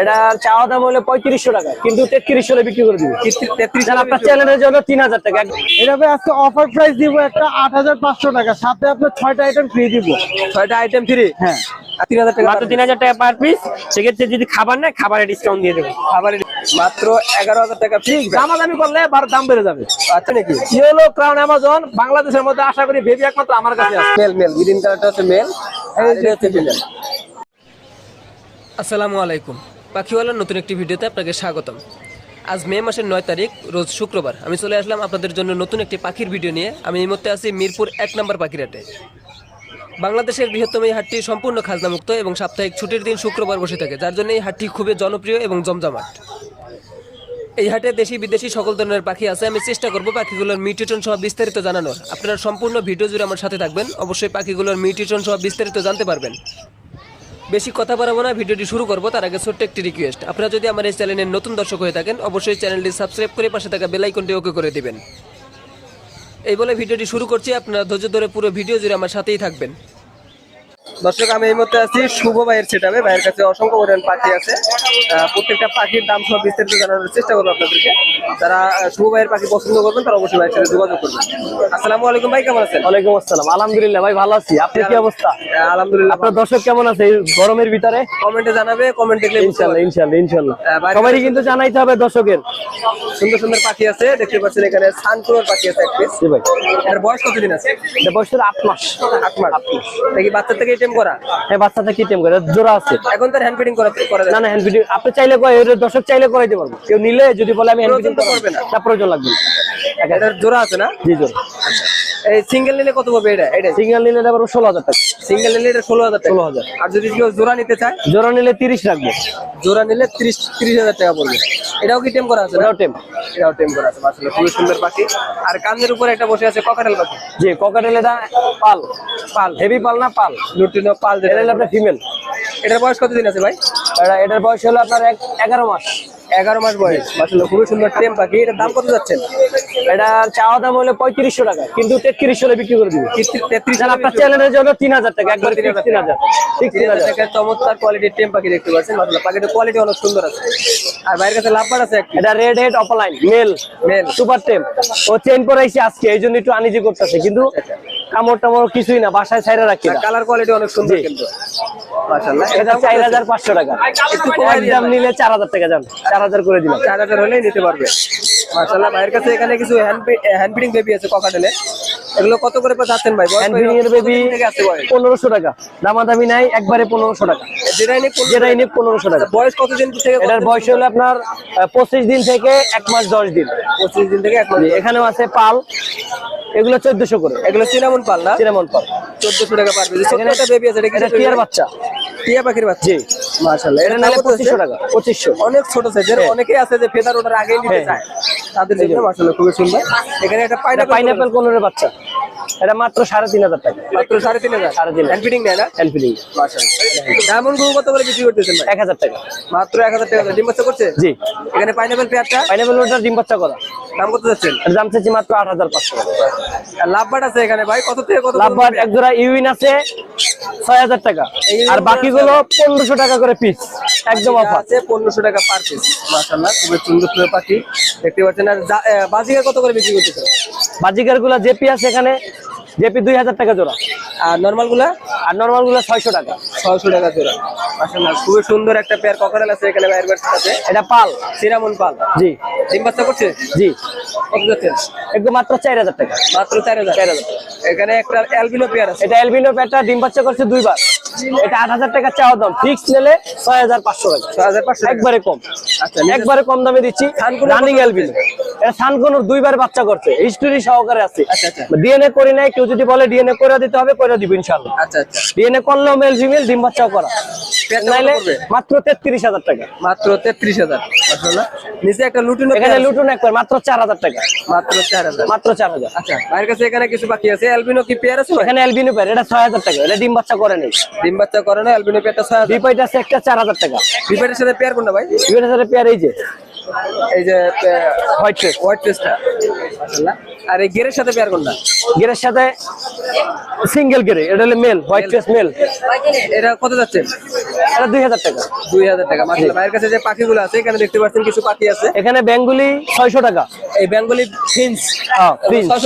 এটা চাওয়া দাম হলো পঁয়ত্রিশশো টাকা কিন্তু তেত্রিশশো বিক্রি করে দিবে। তেত্রিশ যারা আপনার চ্যানেলের জন্য তিন হাজার টাকা। আজকে অফার প্রাইস দিব একটা আট হাজার পাঁচশো টাকা সাথে আপনার ছয়টা আইটেম ফ্রি দিব। ছয়টা আইটেম ফ্রি হ্যাঁ। তিন হাজার টাকা মাত্র তিন হাজার টাকা পার পিস সেক্ষেত্রে যদি খাবার নেয় খাবারের ডিসকাউন্ট দিয়ে দেবে। খাবারের মাত্র এগারো হাজার টাকা ফ্রি দামাদামি করলে বার দাম বেড়ে যাবে। আচ্ছা নাকি? হলো ক্রাউন অ্যামাজন বাংলাদেশের মধ্যে আশা করি বেবি একমাত্র আমার কাছে আছে। মেল মেল গ্রিন কালারটা হচ্ছে মেল আর এটা হচ্ছে ফিমেল আসসালামু আলাইকুম। পাখিওয়ালার নতুন একটি ভিডিওতে আপনাকে স্বাগতম। আজ মে মাসের নয় তারিখ, রোজ শুক্রবার। আমি চলে আসলাম আপনাদের জন্য নতুন একটি পাখির ভিডিও নিয়ে। আমি এই মুহূর্তে আছি মিরপুর এক নম্বর পাখিরাটে বাংলাদেশের বৃহত্তম এই হাটটি সম্পূর্ণ খাজনামুক্ত এবং সাপ্তাহিক ছুটির দিন শুক্রবার বসে থাকে, যার জন্য এই হাটটি খুবই জনপ্রিয় এবং জমজমাট। এই হাটে দেশি বিদেশি সকল ধরনের পাখি আছে, আমি চেষ্টা করব পাখিগুলোর মিউটেশন সহ বিস্তারিত জানানোর। আপনারা সম্পূর্ণ ভিডিও জুড়ে আমার সাথে থাকবেন, অবশ্যই পাখিগুলোর মিউটেশন সহ বিস্তারিত জানতে পারবেন। বেশি কথা বাড়াবো না, ভিডিওটি শুরু করব তার আগে ছোট্ট একটি রিকোয়েস্ট আপনারা যদি আমার এই চ্যানেলের নতুন দর্শক হয়ে থাকেন, অবশ্যই চ্যানেলটি সাবস্ক্রাইব করে পাশে থাকা বেল আইকনটি ওকে করে দিবেন। এই বলে ভিডিওটি শুরু করছি, আপনারা ধৈর্য ধরে পুরো ভিডিও জুড়ে আমার সাথেই থাকবেন। দর্শক আমি এই মুহূর্তে আছি শুভ ভাইয়ের সেটাবে ভাইয়ের কাছে অসংখ্য পরিমাণ পাখি আছে। প্রত্যেকটা পাখির দাম সহ বিস্তারিত জানানোর চেষ্টা করব আপনাদেরকে। যারা শুভ ভাইয়ের পাখি পছন্দ করবেন তারা অবশ্যই ভাইয়ের সাথে যোগাযোগ করবেন। আসসালামু আলাইকুম ভাই কেমন আছেন? ওয়ালাইকুম আসসালাম। আলহামদুলিল্লাহ ভাই ভালো আছি। আপনি কি অবস্থা? আলহামদুলিল্লাহ আপনার দর্শক কেমন আছে এই গরমের ভিতরে? কমেন্টে জানাবে কমেন্ট দেখলে ইনশাল্লাহ। ইনশাল্লাহ বাইরে- সবারই কিন্তু জানাইতে হবে দর্শকের। সুন্দর সুন্দর পাখি আছে দেখতে পাচ্ছেন এখানে সানকুলোর পাখি আছে এক পিস ভাই। এর বয়স কতদিন আছে? এটা বয়স হলো আট মাস। আট মাস। দেখি বাচ্চা থেকে টেম করা? হ্যাঁ বাচ্চাটা কি টেম করে জোড়া আছে। এখন তার হ্যান্ড ফিডিং করা করা না না হ্যান্ড ভিডিও আপনি চাইলে কয় এর দর্শক চাইলে করাইতে পারব। কেউ নিলে যদি বলে আমি হ্যান্ড না। প্রয়োজন লাগবে না। এটার জোড়া আছে না? জি জোড়া। এই সিঙ্গেল নিলে কত পাবে এটা? এটা সিঙ্গেল নিলে এটা পারব ষোলো হাজার টাকা। সিঙ্গেল নিলে এটা ষোলো হাজার টাকা। 16,000 আর যদি কেউ জোড়া নিতে চায়? জোড়া নিলে তিরিশ রাখব জোড়া নিলে ত্রিশ ত্রিশ হাজার টাকা পড়বে। এটাও কি টেম করা আছে না? ওটাও টেম এটাও টেম করা আছে আসলে খুবই সুন্দর পাখি। আর কানের উপরে একটা বসে আছে ককাটেল পাখি। জি ককাটেল এটা পাল। পাল। হেভি পাল না পাল? লুটিনো পাল এটা হলো আপনার ফিমেল এটার বয়স কতদিন আছে ভাই? এটা এটার বয়স হলো আপনার এক এগারো মাস। এগারো মাস বয়স। আসলে খুবই সুন্দর টেম পাখি। এটার দাম কত যাচ্ছেন এটা চাওয়া দাম হলো পঁয়ত্রিশশো টাকা কিন্তু তেত্রিশশো হলে বিক্রি করে দিবে। তেত্রিশ আপনার চ্যানেলের জন্য তিন হাজার টাকা একবার তিন হাজার ঠিক তিন হাজার দেখেন চমৎকার কোয়ালিটির টেম পাখি দেখতে পাচ্ছেন মাসাল্লাহ পাখিটার কোয়ালিটি অনেক সুন্দর আছে। আর বাইরের কাছে লাভবার আছে এটা red head opaline male Male. Super tame ও চেন পরাইছে আজকে এই একটু আনিজি করতেছে কিন্তু কামড় টামড় কিছুই না বাসায় ছাইরা রাখি না। কালার কোয়ালিটি অনেক সুন্দর কিন্তু। এটা চার হাজার পাঁচশো টাকা। কমাই নিলে চার হাজার টাকা যান চার হাজার করে দিলাম। চার হাজার হলেই নিতে পারবে। মাশাআল্লাহ ভাইয়ের কাছে এখানে কিছু হ্যান্ড হ্যান্ড ফিডিং বেবি আছে এগুলো কত করে যাচ্ছেন ভাই? বেবি কতদিন থেকে আছে বয়স? পনেরোশো টাকা। দামাদামি নাই একবারে 1500 টাকা। যেটাই নিক কোন- যেটাই নিয়ে পনেরোশো টাকা। বয়স কতদিন থেকে এটার বয়স হলো আপনার পঁচিশ দিন থেকে এক মাস দশ দিন। পঁচিশ দিন থেকে 1 মাস এখানেও আছে পাল। এগুলো চোদ্দশো করে। এগুলো সিনামন পাল না? সিনামন পাল। চোদ্দশো টাকা পারবে যে ছোট্ট একটা বেবি আছে এটা টিয়ার বাচ্চা। টিয়া পাখির বাচ্চা। জি। মাশাআল্লাহ। এটা এটা নিলে নালে পঁচিশশো টাকা। পঁচিশশো। অনেক ছোট সাইজের অনেকেই আছে যে ফেদার আগেই নিতে হ্যাঁ। চায়। তাদের জন্য মাশাআল্লাহ খুবই সুন্দর। এখানে একটা পাইনাপেল পাইনাপেল বাচ্চা। এটা মাত্র সাড়ে তিন হাজার টাকা। মাত্র সাড়ে তিন হাজার। সাড়ে তিন হাজার। হ্যান্ড ফিডিং নেয় না? হ্যান্ড ফিডিং ডায়মন্ডগুলো কত করে বিক্রি করতেছেন ভাই? এক হাজার টাকা। মাত্র এক হাজার টাকা। ডিম বাচ্চা করছে? জি। এখানে পাইনাপেল পেয়ারটা পাইনাপেল ওটার ডিম বাচ্চা করা। দাম কত যাচ্ছেন? দাম চাচ্ছি মাত্র আট হাজার পাঁচশো লাভবাট আছে এখানে ভাই? কত থেকে কত লাভবাট এক জোড়া ইউইন আছে ছয় হাজার টাকা। আর বাকিগুলো পনেরোশো টাকা করে পিস একদম অফার আছে পনেরোশো টাকা পার পিস মাসাল্লাহ খুবই সুন্দর সুন্দর পাখি। দেখতে পাচ্ছেন আর বাজিকার কত করে বিক্রি করতেছে বাজিকারগুলা জেপি আছে এখানে জেপি দুই হাজার টাকা জোড়া। আর নর্মালগুলা আর নর্মালগুলা ছয়শো টাকা। ছয়শো টাকা জোড়া। মাসাল্লাহ খুবই সুন্দর একটা পেয়ার ককারেল আছে এখানে সাথে। এটা পাল। সিরামন পাল। জি। ডিম বাচ্চা করছে? জি। একদম মাত্র চার হাজার টাকা। মাত্র চার হাজার। চার হাজার এখানে একটা অ্যালবিনো পেয়ার আছে। এটা এলবিনো পেয়ারটা ডিম বাচ্চা করছে দুইবার। এটা আট হাজার টাকা চাওয়া দাম। ফিক্স নিলে ছয় হাজার পাঁচশো টাকা। ছয় হাজার পাঁচশো একবারে কম। আচ্ছা একবারে কম দামে দিচ্ছি। সানকুনো রানিং এলবিনো এটা সানকুনোর দুইবার বাচ্চা করছে। হিস্টোরি সহকারে আছে। আচ্ছা, আচ্ছা। ডিএনএ করে নাই কেউ যদি বলে ডিএনএ করে দিতে হবে করে দিব ইনশাল্লাহ আচ্ছা আচ্ছা। ডিএনএ করলেও মেল ফিমেল ডিম বাচ্চাও করা। মাত্র তেত্রিশ হাজার টাকা। মাত্র তেত্রিশ হাজার। নিচে একটা লুটিনো এখানে। লুটুন একবার মাত্র চার হাজার টাকা। মাত্র চার হাজার। মাত্র চার হাজার। আচ্ছা ভাইয়ের কাছে এখানে কিছু বাকি আছে? অ্যালবিনো কি পেয়ার আছে? এখানে এলবিনো প্যার এটা ছয় হাজার টাকা। এটা ডিম বাচ্চা করে নেই। ডিম বাচ্চা করে না অ্যালবিনো পেয়ারটা ছয় হাজার। বিপাইট আছে একটা চার হাজার টাকা। বিপেটের সাথে পেয়ার কোনটা ভাই? বিভিন্ন হাজারের পেয়ার এই যে। এই যে হোয়াইট ফেস হোয়াইট মাশাআল্লাহ। আর এই গেরের সাথে পেয়ার কোনটা গেরের সাথে সিঙ্গেল গেরে এটা হলো মেল হোয়াইট ফেস মেল এটা কত যাচ্ছে? এটা দুই হাজার টাকা। দুই হাজার টাকা মাসাল্লাহ ভাইয়ের কাছে যে পাখিগুলো আছে এখানে দেখতে পাচ্ছেন কিছু পাখি আছে। এখানে বেঙ্গুলি ছয়শো টাকা। এই বেঙ্গলি ফিন্স হ্যাঁ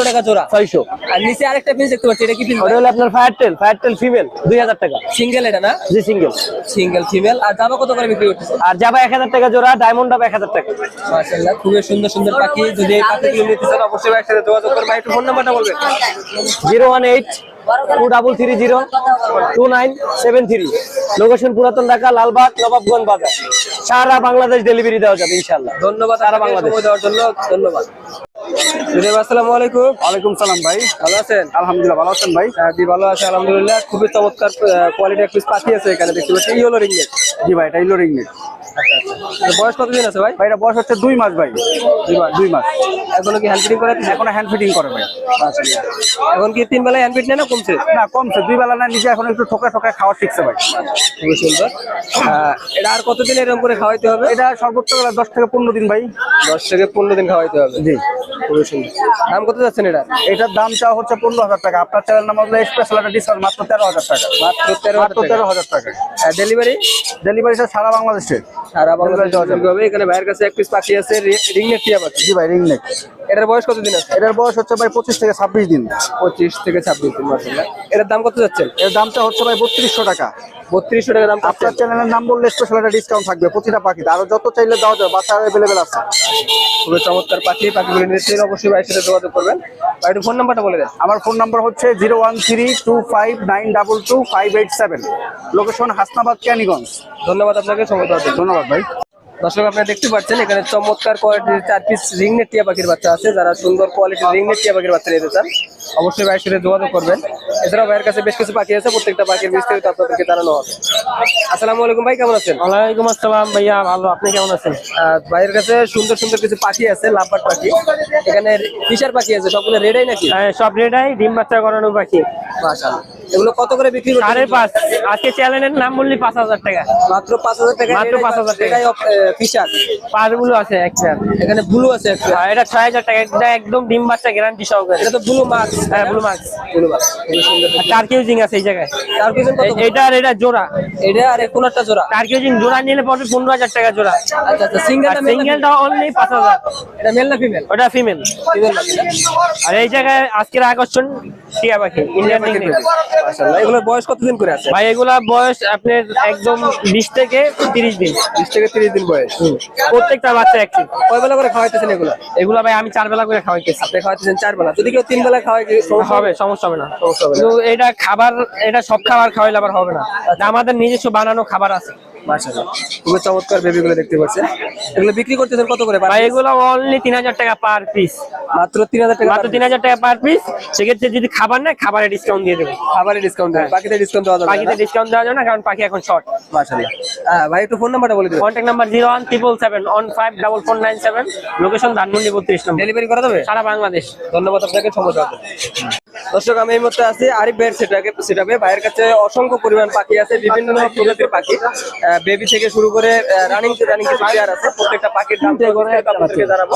টাকা জোড়া। ছয়শো। আর নিচে আরেকটা ফিন্স দেখতে পাচ্ছি এটা কি ফিন্স ওটা হলো আপনার fire tail fire tail female দুই হাজার টাকা। সিঙ্গেল এটা না? জি সিঙ্গেল সিঙ্গেল ফিমেল আর দামও কত করে বিক্রি করতেছে আর যাবা এক হাজার টাকা জোড়া ডায়মন্ড ডাব এক হাজার টাকা। মাশাআল্লাহ খুবই সুন্দর সুন্দর পাখি। যদি এই পাখিগুলো নিতে চান অবশ্যই ভাইয়ের সাথে যোগাযোগ করবেন একটু ফোন নাম্বারটা বলবেন zero one eight two double three zero two nine seven three. Location পুরাতন ঢাকা লালবাগ নবাবগঞ্জ বাজার। সারা বাংলাদেশ ডেলিভারি দেওয়া যাবে ইনশাল্লাহ ধন্যবাদ সারা বাংলাদেশ। দেওয়ার জন্য ধন্যবাদ। আসসালামু আলাইকুম। ওয়ালাইকুম সালাম ভাই। ভালো আছেন? আলহামদুলিল্লাহ ভালো আছেন ভাই। হ্যাঁ জি ভালো আছে আলহামদুলিল্লাহ। খুবই চমৎকার কোয়ালিটি এক পিস পাখি আছে এখানে দেখতে পাচ্ছি ইয়েলো রিংনেট জি ভাই এটা ইলো রিংনেট বয়স কতদিন আছে ভাই? ভাই এটা বয়স হচ্ছে দুই মাস ভাই। দুই মাস দুই মাস। এখনও কি হ্যান্ড ফিটিং করা? এখন হ্যান্ড ফিটিং করে ভাই। এখন কি তিন বেলায় হ্যান্ড ফিট নেয় না কমছে? না কমছে। দুই বেলা না নিজে এখন একটু ঠোকা ঠোকা খাওয়া শিখছে ভাই। খুবই সুন্দর। আহ, এটা আর কতদিন এরকম করে খাওয়াইতে হবে? এটা সর্বোচ্চ বেলা দশ থেকে পনেরো দিন ভাই। দশ থেকে পনেরো দিন খাওয়াইতে হবে? জি। খুবই সুন্দর। দাম কত যাচ্ছেন এটা এটার দাম চাওয়া হচ্ছে পনেরো হাজার টাকা। আপনার চ্যানেল নাম হলো স্পেশাল একটা ডিসকাউন্ট মাত্র তেরো হাজার টাকা। মাত্র তেরো তেরো হাজার টাকা। ডেলিভারি ডেলিভারিটা সারা বাংলাদেশে। সারা বাংলাদেশ হবে এখানে ভাইয়ের কাছে এক পিস পাখি আছে রিংনেট টিয়া পাখি। জি ভাই রিংনেক এটার বয়স কত দিন আছে? এটার বয়স হচ্ছে ভাই পঁচিশ থেকে ছাব্বিশ দিন। পঁচিশ থেকে ছাব্বিশ দিন মাশাআল্লাহ। এটার দাম কত যাচ্ছে এর দামটা হচ্ছে ভাই বত্রিশশো টাকা। বত্রিশশো টাকা দাম আপনার চ্যানেলের নাম বললে স্পেশাল একটা ডিসকাউন্ট থাকবে প্রতিটা পাখিতে। আরও যত চাইলে দেওয়া যাবে বাসা অ্যাভেলেবেল আছে। খুবই চমৎকার পাখি পাখিগুলো নিতে অবশ্যই ভাইয়ের সাথে যোগাযোগ করবেন। ভাই একটু ফোন নাম্বারটা বলে দেন। আমার ফোন নাম্বার হচ্ছে zero one three two five nine double two five eight seven location Hasnabad Kaniganj ধন্যবাদ আপনাকে সময় ধন্যবাদ ভাই। দর্শক আপনারা দেখতে পাচ্ছেন এখানে চমৎকার কোয়ালিটির চার পিস রিংনেট টিয়া পাখির বাচ্চা আছে। যারা সুন্দর কোয়ালিটির রিংনেট টিয়া পাখির বাচ্চা নিতে চান অবশ্যই ভাইয়ের সাথে যোগাযোগ করবেন। এছাড়াও ভাইয়ের কাছে বেশ কিছু পাখি আছে প্রত্যেকটা পাখির বিস্তারিত আপনাদেরকে জানানো হবে। আসসালামু আলাইকুম ভাই কেমন আছেন? ওয়ালাইকুম আসসালাম ভাইয়া ভালো। আপনি কেমন আছেন? ভাইয়ের কাছে সুন্দর সুন্দর কিছু পাখি আছে লাভবাট পাখি। এখানে ফিশার পাখি আছে সবগুলো রেডাই নাকি? হ্যাঁ, সব রেডাই ডিম বাচ্চা করানো পাখি। মাশাআল্লাহ। এগুলো কত করে বিক্রি করছেন সাড়ে পাঁচ। আজকে চ্যানেলের নাম বললি পাঁচ হাজার টাকা। মাত্র পাঁচ হাজার টাকা। মাত্র 5,000 টাকা। ফিশার পারগুলো আছে একটা এখানে ব্লু আছে একটা আর এটা ছয় হাজার টাকা। এটা একদম ডিম বাচ্চা গ্যারান্টি সহকারে। এটা তো ব্লু মাছ হ্যাঁ ব্লু মাছ ব্লু মাছ সুন্দর টার্কিউজিং আছে এই জায়গায়। তার পিছন কত এটা আর এটা জোড়া। এটা আর কোন একটা জোড়া। টার্কিউজিং জোড়া নিলে পড়বে পনেরো হাজার টাকা জোড়া। আচ্ছা আচ্ছা সিঙ্গেল আর না মেল সিঙ্গেলটা অনলি পাঁচ হাজার। এটা মেল না ফিমেল ওটা ফিমেল ফিমেল আর এই জায়গায় আজকের আকর্ষণ টিয়া পাখি ইন্ডিয়ান মাশাআল্লাহ এগুলোর বয়স কতদিন করে আছে? ভাই এগুলা বয়স আপনার একদম থেকে দিন। 20 থেকে 30 দিন বয়স। প্রত্যেকটা বাচ্চা একটি কয় বেলা করে খাওয়াইতেছেন এগুলো? এগুলা ভাই আমি চার বেলা করে খাওয়াইতেছি। আপনি খাওয়াইতেছেন চার বেলা। যদি কেউ তিন বেলা খাওয়াই সমস্যা হবে? সমস্যা হবে না। কিন্তু এটা খাবার এটা সব খাবার খাওয়াইলে আবার হবে না। আমাদের নিজস্ব বানানো খাবার আছে। মাশাআল্লাহ। খুবই চমৎকার বেবি গুলো দেখতে পাচ্ছেন। এগুলো বিক্রি করতেছেন কত করে ভাই এগুলো অনলি তিন হাজার টাকা পার পিস মাত্র 3000 টাকা মাত্র তিন হাজার টাকা পার পিস সেক্ষেত্রে যদি খাবার নেয় খাবারে ডিসকাউন্ট দিয়ে দেবো। খাবারে ডিসকাউন্ট দেয় বাকিতে ডিসকাউন্ট দেওয়া যাবে বাকিতে ডিসকাউন্ট দেওয়া যাবে না কারণ পাখি এখন শর্ট মাশাআল্লাহ। হ্যাঁ ভাই একটু ফোন নাম্বারটা বলে দিবেন। Contact number zero one triple seven one five double four nine seven location Dhanmondi বত্রিশ নম্বর। ডেলিভারি করা যাবে? সারা বাংলাদেশ। ধন্যবাদ আপনাকে সময় দর্শক আমি এই মুহূর্তে আছি আরিফ ভাইয়ের সেটাকে সেটাপে ভাইয়ের কাছে অসংখ্য পরিমাণ পাখি আছে বিভিন্ন প্রজাতির পাখি। বেবি থেকে শুরু করে রানিং রানিং কিছু আছে। প্রত্যেকটা পাখির দাম আপনাদেরকে জানাব।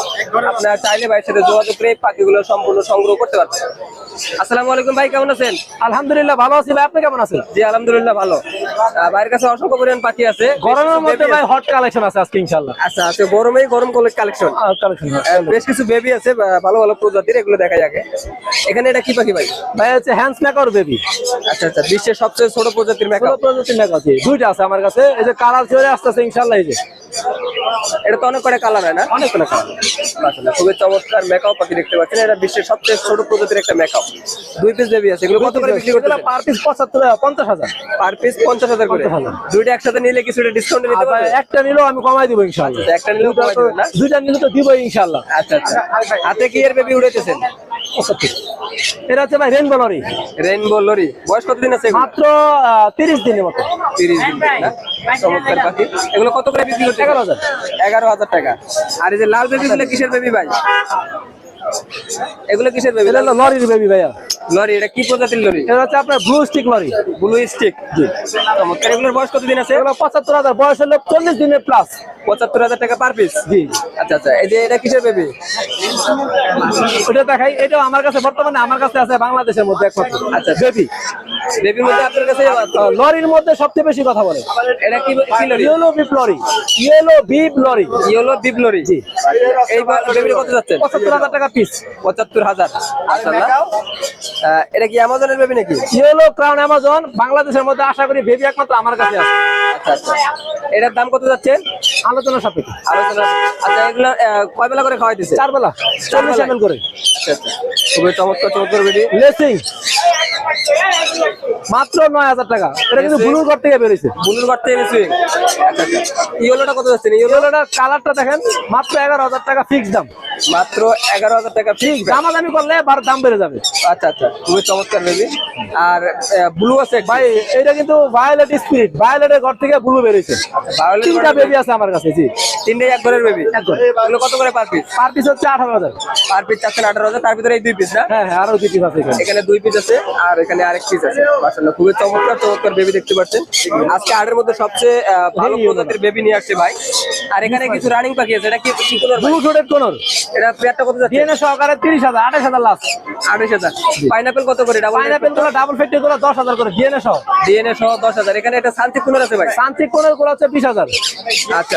আপনারা চাইলে ভাইয়ের সাথে যোগাযোগ করে পাখিগুলো সম্পূর্ণ সংগ্রহ করতে পারবেন। আসসালামু আলাইকুম ভাই কেমন আছেন? আলহামদুলিল্লাহ ভালো আছি ভাই। আপনি কেমন আছেন? জি আলহামদুলিল্লাহ ভালো। ভাইয়ের কাছে অসংখ্য পরিমাণ পাখি আছে। গরমের মধ্যে ভাই হট কালেকশন আছে আজকে ইনশাল্লাহ আচ্ছা আচ্ছা গরমেই গরম কালেকশন কালেকশন বেশ কিছু বেবি আছে ভালো ভালো প্রজাতির এগুলো দেখা যাবে এখানে এটা কি পাখি ভাই? ভাই হচ্ছে হ্যান্ডস মেকার বেবি আচ্ছা আচ্ছা বিশ্বের সবচেয়ে ছোট প্রজাতির মেকআপ প্রযুক্তি মেকার আছে দুইটা আছে আমার কাছে। এই যে কালার চলে আসতেছে ইনশাল্লাহ এই যে। এটা তো অনেক করে কালার হয় না? অনেক কোনো কালার খুবই চমৎকার মেকআপ পাখি দেখতে পাচ্ছেন। এটা বিশ্বের সবচেয়ে ছোট প্রজাতির একটা মেকআপ দুই পিস বেবি আছে এগুলো কত করে বিক্রি করতে পার পিস পঁচাত্তর পঞ্চাশ হাজার। পার পিস পঞ্চাশ হাজার করে। ভালো দুইটা একসাথে নিলে কিছুটা ডিসকাউন্ট নিতে পারবে একটা নিলেও আমি কমাই দিব ইনশাল্লাহ আচ্ছা, একটা নিলেও কমাই না? দুইটা নিলে তো দিব ইনশাল্লাহ আচ্ছা আচ্ছা। হাতে কি এর বেবি উড়াইতেছেন? এটা হচ্ছে ভাই রেনবো লরি। লরি। বয়স কতদিন আছে মাত্র তিরিশ দিনের মতো। তিরিশ দিন না? চমৎকার পাখি। এগুলো কত করে বিক্রি এগারো হাজার। এগারো হাজার টাকা। আর এই যে লাল কিসের বেবি ভাই? এগুলো কিসের বেবি এটা লরির বেবি ভাইয়া। লরি এটা কি প্রজাতির লরি? এটা হচ্ছে আপনার blue streak lory. Blue streak চমৎকার। এগুলোর বয়স কতদিন আছে? এগুলো পঁচাত্তর হাজার। বয়স হলো চল্লিশ দিনের প্লাস পঁচাত্তর হাজার টাকা পার পিস জি। আচ্ছা আচ্ছা। এই যে এটা কিসের বেবি ওটা দেখাই এটা আমার কাছে বর্তমানে আমার কাছে আছে বাংলাদেশের মধ্যে একমাত্র। আচ্ছা। বেবি। বেবির মধ্যে আপনার কাছে লরির মধ্যে সবচেয়ে বেশি কথা বলে। এটা কি lory? Yellow bib lory. Yellow bib lory. Yellow bib lory. জি। এই বেবির কত যাচ্ছে? পঁচাত্তর হাজার টাকা পিস পঁচাত্তর হাজার। মাশাআল্লাহ। আহ, এটা কি অ্যামাজনের বেবি নাকি? Yellow crown Amazon. বাংলাদেশের মধ্যে আশা করি বেবি একমাত্র আমার কাছে আছে। আচ্ছা আচ্ছা। এটার দাম কত যাচ্ছে? আলোচনা সাপেক্ষে। আলোচনা আচ্ছা এগুলো আহ, কয় বেলা করে খাওয়াই দিছে? চার বেলা চল্লিশ? এমএল করে। আচ্ছা আচ্ছা। খুবই চমৎকার চমৎকার বেবি লেসিং মাত্র নয় হাজার টাকা। এটা কিন্তু? ব্লুর ঘর থেকে বেরোইছে বুলুর বাড়তে এনেছি আচ্ছা আচ্ছা। ইয়েলোটা কত যাচ্ছে? ইয়েলো ইয়েলোটার কালারটা দেখেন মাত্র এগারো হাজার টাকা ফিক্স দাম। মাত্র এগারো হাজার টাকা ফিক্স দামাদামি করলে বার দাম বেড়ে যাবে। আচ্ছা আচ্ছা। খুবই চমৎকার বেবি আর ব্লু আছে ভাই এটা কিন্তু ভায়োলেট স্পিরিট ভায়োলেটের ঘর থেকে ব্লু বেরিয়েছে তিনটা বেবি আছে আমার কাছে জি। তিনটে এক ঘরের বেবি এক ঘর। এগুলো কত করে পার পিস পার পিস হচ্ছে আঠারো হাজার। পার পিস চাচ্ছেন আঠারো হাজার তার ভিতরে এই দুই পিস না? হ্যাঁ হ্যাঁ আরও দুই পিস আছে এখানে। দুই পিস আছে আর এখানে আরেক পিস আছে। মাশাআল্লাহ খুবই চমৎকার চমৎকার বেবি দেখতে পাচ্ছেন। আজকে আটের মধ্যে সবচেয়ে ভালো প্রজাতির বেবি নিয়ে আসছে ভাই। আর এখানে কিছু রানিং পাখি আছে এটা কি কি কোনোর ব্লু ঠোঁটের কোনর এটা পেয়ারটা কত যাচ্ছে? ডিএনএ সহকারে তিরিশ হাজার আঠাশ হাজার লাস্ট আড়াইশ হাজার। কত করে? ডাবল পাইনাপেলগুলো ডাবল ফেটে গুলো দশ হাজার করে ডিএনএ সহ। ডিএনএ সহ দশ হাজার। এখানে একটা শান্তি কুনার আছে ভাই। সান্তিক কোনরগুলো বিশ হাজার। আচ্ছা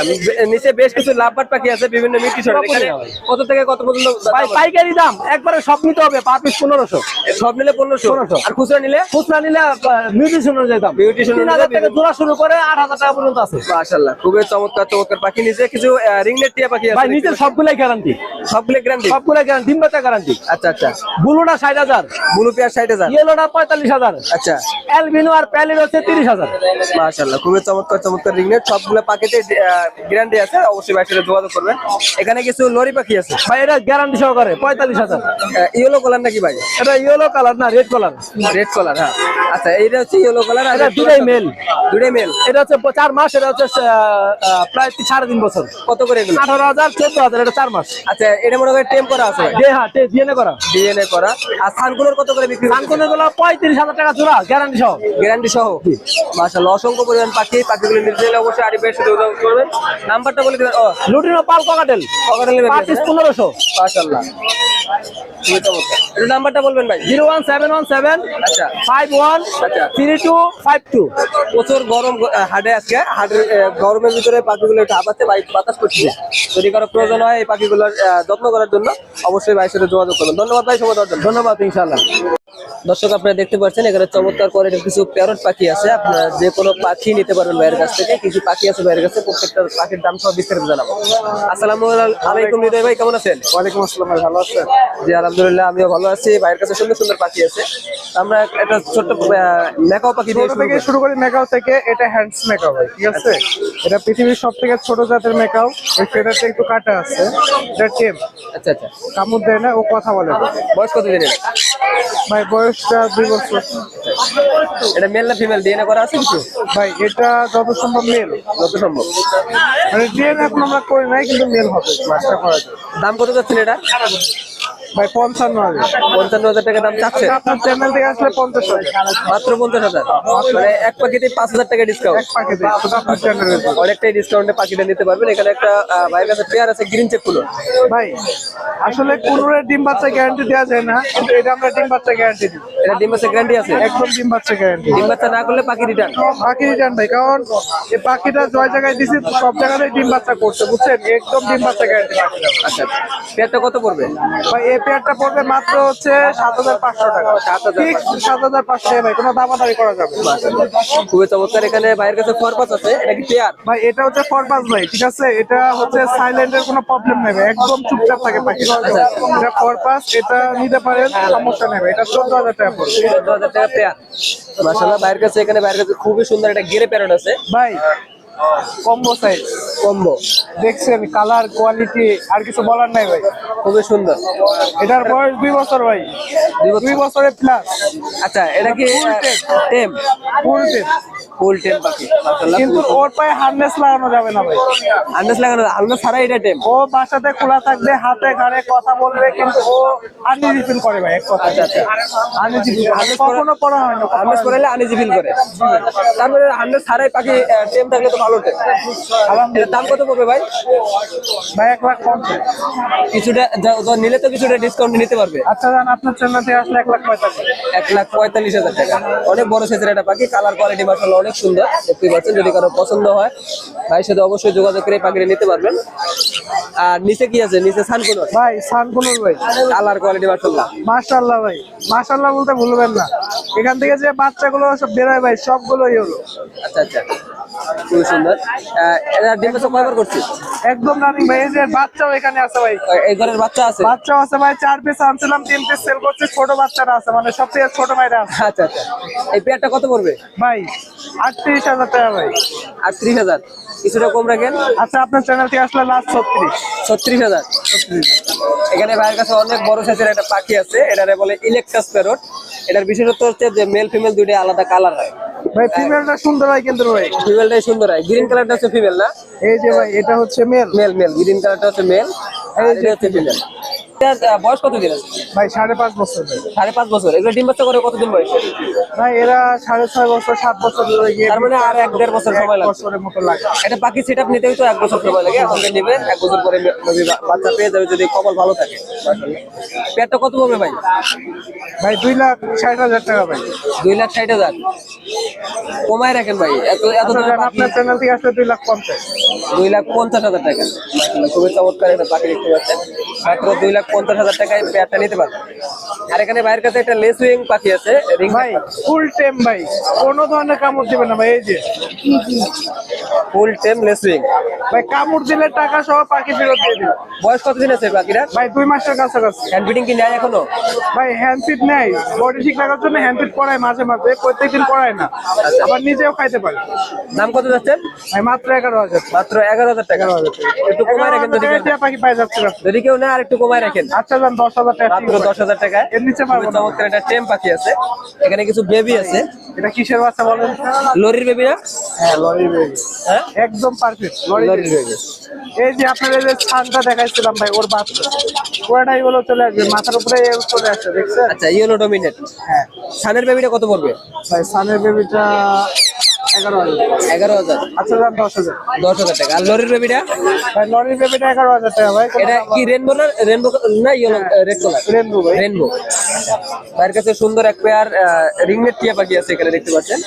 নিচে বেশ কিছু লাভবাট পাখি আছে বিভিন্ন মিটি সহ। এখানে কত থেকে কত পর্যন্ত ভাই পাইকারি দাম একবারে সব নিতে হবে পার পিস পনেরোশো। সব নিলে পনেরোশো? 1500 আর খুচরা নিলে? খুচরা নিলে মিউজিশিয়ান অনুযায়ী দাম Beautician অনুযায়ী থেকে জোড়া শুরু করে আট হাজার টাকা পর্যন্ত আছে। মাশাআল্লাহ খুবই চমৎকার চমৎকার পাখি নিচে কিছু রিংনেট টিয়া পাখি আছে ভাই নিচের সবগুলাই গ্যারান্টি সবগুলো গ্যারান্টি সবগুলাই গ্যারান্টি ডিম বাচ্চা গ্যারান্টি আচ্ছা আচ্ছা। ব্লুটা ব্লু পেয়ার ইয়েলোটা আচ্ছা। অ্যালবিনো আর প্যালির হচ্ছে তিরিশ হাজার। মাশাআল্লাহ খুবই চমৎকার চমৎকার রিংনেট সবগুলো পাখিতে গ্যারান্টি আছে অবশ্যই ভাই সাথে যোগাযোগ করবেন। এখানে কিছু লরি পাখি আছে? ভাই এটা গ্যারান্টি সহকারে পঁয়তাল্লিশ হাজার। ইয়েলো কালার নাকি ভাই? এটা ইয়েলো কালার না রেড কালার রেড কালার হ্যাঁ। আচ্ছা এইটা হচ্ছে ইয়েলো কালার আর এটা দুটাই মেল দুটাই মেল এটা হচ্ছে চার মাস এটা হচ্ছে প্রায় সাড়ে তিন বছর। কত করে এগুলো? আঠারো হাজার চোদ্দ হাজার এটা চার মাস। আচ্ছা এটা মনে করে টেম করা আছে হ্যাঁ ডিএনএ করা। ডিএনএ করা। আর সানগুলোর কত করে বিক্রি সানকনেরগুলো পঁয়ত্রিশ হাজার টাকা জোড়া গ্যারান্টি সহ। গ্যারান্টি সহ? মাশাআল্লাহ অসংখ্য পরিমাণ পাখি পাখিগুলো চাইলে অবশ্যই আরিফের সাথে যোগাযোগ করবেন। নাম্বারটা বলে দিবেন ও। লুটিনো পাল ককাটেল। ককাটেলের পার পনেরোশো। এটা নাম্বারটা বলবেন ভাই। Zero one seven one seven আচ্ছা। Five one. Three two five two প্রচুর গরম হাটে আজকে। হাটের গরমের ভিতরে পাখিগুলো একটু বাইক বাতাস করছে যদি কারও প্রয়োজন হয় এই পাখিগুলোর যত্ন করার জন্য অবশ্যই ভাইয়ের সাথে যোগাযোগ করবেন। ধন্যবাদ ভাই সময় ধন্যবাদ ইনশাল্লাহ দর্শক আপনারা দেখতে পাচ্ছেন এখানে চমৎকার কোয়ালিটির কিছু প্যারট পাখি আছে। আপনারা যে কোনো পাখি নিতে পারবেন ভাইয়ের কাছ থেকে। কিছু পাখি আছে ভাইয়ের কাছে প্রত্যেকটা পাখির দাম সব বিস্তারিত জানাব। আসসালামু আলাইকুম হৃদয় ভাই কেমন আছেন? ওয়ালাইকুম আসসালাম ভাই ভালো আছেন? জি আলহামদুলিল্লাহ আমিও ভালো আছি। ভাইয়ের কাছে সুন্দর সুন্দর পাখি আছে। আমরা একটা ছোট্ট মেকাও পাখি থেকে শুরু করি মেকাও থেকে এটা হ্যান্ডস মেকাও ভাই ঠিক আছে? এটা পৃথিবীর সব থেকে ছোট জাতের মেকাও এই ফেদারটা একটু কাটা আছে। এটা টেম। আচ্ছা আচ্ছা। কামড় দেয় না ও কথা বলে। বয়স কত দিনের ভাই বয়সটা দুই বছর। এটা মেল না ফিমেল ডিএনএ করা আছে কিছু? ভাই এটা যত সম্ভব মেল যত সম্ভব। মানে ডিএনএ এখন আমরা করি নাই কিন্তু মেল হবে। মাছটা করা দাম কত যাচ্ছেন এটা? ভাই পঞ্চান্ন হাজার। পঞ্চান্ন হাজার টাকা দাম চাচ্ছে আপনার চ্যানেল থেকে আসলে পঞ্চাশ মাত্র পঞ্চাশ হাজার? মানে এক পাখিতে পাঁচ হাজার টাকা ডিসকাউন্ট অনেকটাই ডিসকাউন্টে পাখিটা নিতে পারবেন। এখানে একটা ভাইয়ের কাছে পেয়ার আছে গ্রিন চেকগুলো ভাই আসলে কুনুরের ডিম বাচ্চা গ্যারান্টি দেওয়া যায় না কিন্তু এটা আমরা ডিম বাচ্চা গ্যারান্টি দিই। এটা ডিম আছে গ্যারান্টি আছে? একদম ডিম বাচ্চা গ্যারান্টি ডিম বাচ্চা না করলে পাখি রিটার্ন পাখি রিটার্ন ভাই কারণ এই পাখিটা জয় জায়গায় দিছি সব জায়গায় ডিম বাচ্চা করছে বুঝছেন? একদম ডিম বাচ্চা গ্যারান্টি আচ্ছা পেয়ারটা কত পড়বে? ভাই এই পেয়ারটা পড়বে মাত্র হচ্ছে সাত হাজার পাঁচশো টাকা। সাত হাজার পাঁচশো। ভাই কোনো দামাদামি করা যাবে খুবই চমৎকার। এখানে ভাইয়ের কাছে ফরপাস আছে এটা কি পেয়ার? ভাই এটা হচ্ছে ফরপাস ভাই ঠিক আছে? এটা হচ্ছে সাইলেন্টের কোনো প্রবলেম নেই একদম চুপচাপ থাকে পাখি। এটা ফরপাস এটা নিতে পারেন সমস্যা নেই এটা চোদ্দ হাজার টাকা পড়বে। চোদ্দ হাজার টাকা পেয়ার। মাসাল্লাহ ভাইয়ের কাছে এখানে ভাইয়ের কাছে খুবই সুন্দর একটা গিরে প্যারট আছে। ভাই কম্বো সাইজ কম্বো দেখছেন কালার কোয়ালিটি আর কিছু বলার নাই ভাই। খুবই সুন্দর। এটার বয়স দুই বছর ভাই। দুই বছরের প্লাস আচ্ছা এটা কি টেম ফুল টেপ ফুল টেম পাখি কিন্তু ওর পায়ে হার্নেস লাগানো যাবে না ভাই। লাগানো আন্দাজ ছাড়া এটা টেম। ও বাসাতে খোলা থাকবে হাতে ঘাড়ে কথা বলবে কিন্তু ও আনইজি ফিল করে ভাই এক কথা আচ্ছা আচ্ছা। আনইজি ফিল কখনো পড়া হয় না আন্দাজ করাইলে আনিজি ফিল করে। তারপরে আন্দাজ ছাড়াই পাখি টেম থাকলে তো ভালো টেম। এটার দাম কত পড়বে ভাই? ভাই এক লাখ পঞ্চাশ। কিছুটা নিলে তো কিছুটা ডিসকাউন্ট নিতে পারবে। আচ্ছা জান আপনার চ্যানেল থেকে আসলে এক লাখ পঁয়তাল্লিশ। এক লাখ পঁয়তাল্লিশ হাজার টাকা। অনেক বড় সাইজের একটা পাখি কালার কোয়ালিটি মাসাল্লাহ অনেক সুন্দর দেখতেই পাচ্ছেন যদি কারও পছন্দ হয় ভাইয়ের সাথে অবশ্যই যোগাযোগ করে পাখিটা নিতে পারবেন। আর নিচে কি আছে? নিচে সানকুন ভাই সানকুনুর ভাই। কালার কোয়ালিটি মাশাআল্লাহ। মাশাআল্লাহ ভাই মাশাআল্লাহ বলতে ভুলবেন না। এখান থেকে যে বাচ্চাগুলো সব বেরোয় ভাই সবগুলোই হলো। আচ্ছা আচ্ছা। খুবই সুন্দর। এরা ডিম বাচ্চা কয়বার করছে? একদম রানিং ভাই এই যে বাচ্চাও এখানে আছে ভাই। এই ঘরের বাচ্চা আছে? বাচ্চাও আছে ভাই চার পিস আনছিলাম তিন পিস সেল করছি ছোট বাচ্চারা আছে মানে সব থেকে ছোট ভাইরা আচ্ছা আচ্ছা। এই পেয়ারটা কত পড়বে? ভাই আটত্রিশ হাজার টাকা ভাই। আটত্রিশ হাজার। কিছুটা কম রাখেন। আচ্ছা আপনার চ্যানেল থেকে আসলে লাস্ট ছত্রিশ। ছত্রিশ হাজার। এখানে ভাইয়ের কাছে অনেক বড় সাইজের একটা পাখি আছে এটারে বলে ইলেকট্রাস প্যারট এটার বিশেষত্ব হচ্ছে যে মেল ফিমেল দুইটা আলাদা কালার হয়। ভাই ফিমেলটা সুন্দর ভাই কিন্তু ভাই। ফিমেলটাই সুন্দর হয়। গ্রিন কালারটা হচ্ছে ফিমেল না? এই যে ভাই এটা হচ্ছে মেল মেল মেল গ্রিন কালারটা হচ্ছে মেল আর এটা হচ্ছে ফিমেল বয়স কত দিন? ভাই সাড়ে পাঁচ বছর সাড়ে পাঁচ বছর। এগুলো ডিম বাচ্চা করে কতদিন বয়স? ভাই এরা সাড়ে ছয় বছর সাত বছর তার মানে আর এক দেড় বছর সময় লাগে। এটা পাখি সেট আপ নিতেই তো এক বছর সময় লাগে। এখন নেবেন এক বছর পরে বাচ্চা পেয়ে যাবে যদি কপাল ভালো থাকে। পেয়ারটা কত পড়বে ভাই? ভাই দুই লাখ ষাট হাজার টাকা ভাই। দুই লাখ ষাট হাজার। কমায় রাখেন ভাই। এত এত আপনার চ্যানেল থেকে আসলে দুই লাখ পঞ্চাশ। দুই লাখ পঞ্চাশ হাজার টাকা। খুবই চমৎকার একটা পাখি দেখতে পাচ্ছেন। মাত্র দুই লাখ পঞ্চাশ হাজার টাকায় পেয়ারটা নিতে পারবেন আর এখানে ভাইয়ের কাছে একটা লেস উইং পাখি আছে রিং ভাই ফুল টেম ভাই কোনো ধরনের কামড় দিবে না ভাই এই যে। ফুল টেম লেস উইং ভাই কামড় দিলে টাকা সহ পাখি ফেরত দিয়ে দিবে বয়স কতদিন আছে পাখিরা ভাই দুই মাসের কাছাকাছি। হ্যান্ড ফিটিং কি নেয় এখনও? ভাই হ্যান্ড ফিট নেই। বডি ঠিক রাখার জন্য হ্যান্ড ফিট করায় মাঝে মাঝে প্রত্যেকদিন করায় না। আবার নিজেও খাইতে পারে। দাম কত যাচ্ছেন ভাই মাত্র এগারো হাজার। মাত্র এগারো হাজার টাকা। একটু কমায় রাখেন যদি পাখি পাই যাচ্ছে। যদি কেউ না আর একটু কমায় রাখেন। আচ্ছা যান দশ হাজার টাকা মাত্র দশ হাজার টাকায় এর নিচে না। চমৎকার একটা টেম পাখি আছে। এখানে কিছু বেবি আছে। এটা কিসের বাচ্চা বলেন? লরির বেবি না? হ্যাঁ লরি বেবি হ্যাঁ? একদম পারফেক্ট লরি লরির বেবি এই যে আপনার এই যে স্থানটা দেখাইছিলাম ভাই ওর বাচ্চা। পুরাটাই হলো চলে আসবে মাথার উপরে চলে আসছে দেখছেন? আচ্ছা ইয়েলো ডমিনেট হ্যাঁ। সানের বেবিটা কত পড়বে? ভাই সানের বেবিটা এগারো হাজার। এগারো হাজার। আচ্ছা দশ হাজার। দশ হাজার টাকা। আর লরির বেবিটা? ভাই লরির বেবিটা এগারো হাজার টাকা ভাই। এটা কি রেনবো না রেনবো না ইয়েলো রেড কালার রেনবো ভাই। রেনবো তার কাছে সুন্দর এক পেয়ার রিংনেট টিয়া পাখি আছে এখানে দেখতে পাচ্ছেন।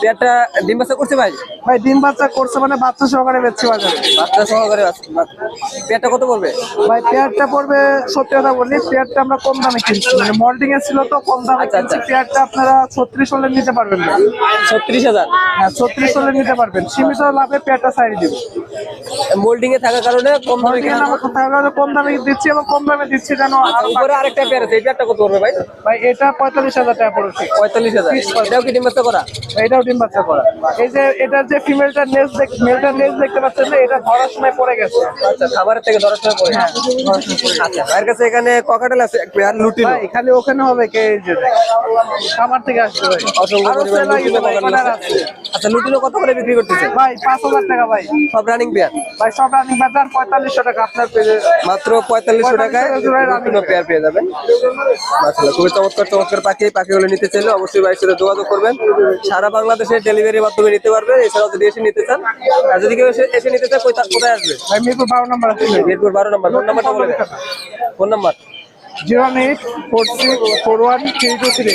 পেয়ারটা ডিম বাচ্চা করছে ভাই? ভাই ডিম বাচ্চা করছে মানে বাচ্চা সহকারে বেচছে বাজারে। বাচ্চা সহকারে পেয়ারটা কত পড়বে? ভাই পেয়ারটা পড়বে সত্যি কথা বলি পেয়ারটা আমরা কম দামে কিনছি। মানে মল্টিং এ ছিল তো কম দামে আচ্ছা, কিনছি। আচ্ছা। পেয়ারটা আপনারা ছত্রিশ হলে নিতে পারবেন না ছত্রিশ হাজার? হ্যাঁ ছত্রিশ হলে নিতে পারবেন। সীমিত লাভে পেয়ারটা সাইড দিব। মোল্ডিং এ থাকার কারণে কম দামে কেনা আমরা কম দামে দিচ্ছি এবং কম দামে দিচ্ছি যেন আচ্ছা, উপরে আরেকটা পেয়ার আছে এই পেয়ারটা কত পড়বে ভাই? ভাই এটা পঁয়তাল্লিশ হাজার টাকা পড়েছে। পঁয়তাল্লিশ হাজার। এটাও কি ডিম বাচ্চা করা? এটাও ডিম বাচ্চা করা। এই যে এটার যে ফিমেলটার নেজ দেখ মেলটার নেজ দেখতে পাচ্ছেন না এটা ধরার সময় পড়ে গেছে। আচ্ছা খাবারের থেকে ধরার সময় পড়ে আচ্ছা ভাইয়ের কাছে এখানে ককাটেল আছে? এক পেয়ার লুটিনো ভাই খালি ওখানে হবে কে? এই যে। খামার থেকে আসছে ভাই। অসংখ্য আরও পরিমাণ হয়ে। আচ্ছা লুটিনো কত করে বিক্রি করতেছে? ভাই পাঁচ হাজার টাকা ভাই। সব রানিং পেয়ার ভাই সব রানিং বাজার পঁয়তাল্লিশশো টাকা আপনার পেজে মাত্র পঁয়তাল্লিশশো টাকায় লুটিনো পেয়ার পেয়ে যাবেন। মাশাআল্লাহ, খুবই চমৎকার চমৎকার পাখি। পাখিগুলো নিতে চাইলে অবশ্যই ভাইয়ের সাথে যোগাযোগ করবেন। সারা বাংলাদেশে ডেলিভারির মাধ্যমে নিতে পারবেন এছাড়াও যদি এসে নিতে চান আর যদি কেউ এসে নিতে চায় কোথায় আসবে? ভাই মিরপুর বারো নম্বর আছে। মিরপুর বারো নম্বর। ফোন নাম্বারটা বলে phone number. Zero eight four six four one three two three.